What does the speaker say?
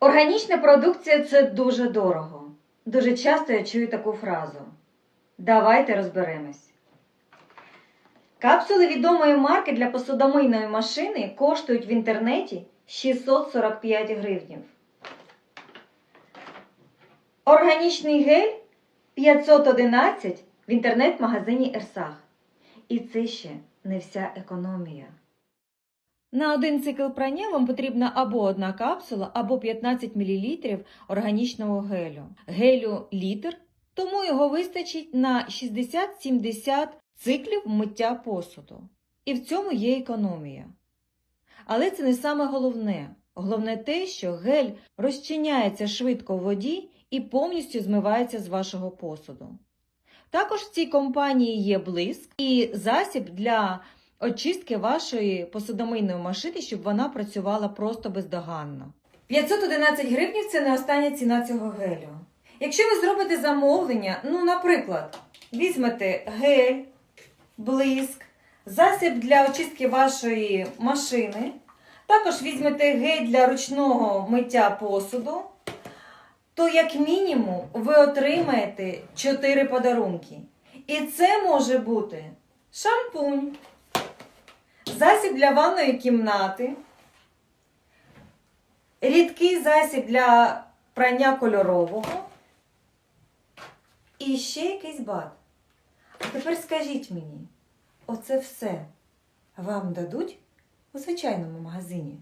Органічна продукція це дуже дорого. Дуже часто я чую таку фразу. Давайте розберемось. Капсули відомої марки для посудомийної машини коштують в інтернеті 645 гривнів. Органічний гель 511 в інтернет-магазині Ерсах. І це ще не вся економія. На один цикл прання вам потрібна або одна капсула, або 15 мл органічного гелю. Гелю літр, тому його вистачить на 60-70 циклів миття посуду. І в цьому є економія. Але це не саме головне. Головне те, що гель розчиняється швидко в воді і повністю змивається з вашого посуду. Також в цій компанії є блиск і засіб для очистки вашої посудомийної машини, щоб вона працювала просто бездоганно. 511 гривень це не остання ціна цього гелю. Якщо ви зробите замовлення, ну, наприклад, візьмете гель, блиск, засіб для очистки вашої машини, також візьмете гель для ручного миття посуду, то як мінімум ви отримаєте 4 подарунки. І це може бути шампунь, засіб для ванної кімнати, рідкий засіб для прання кольорового і ще якийсь бат. А тепер скажіть мені, оце все вам дадуть у звичайному магазині?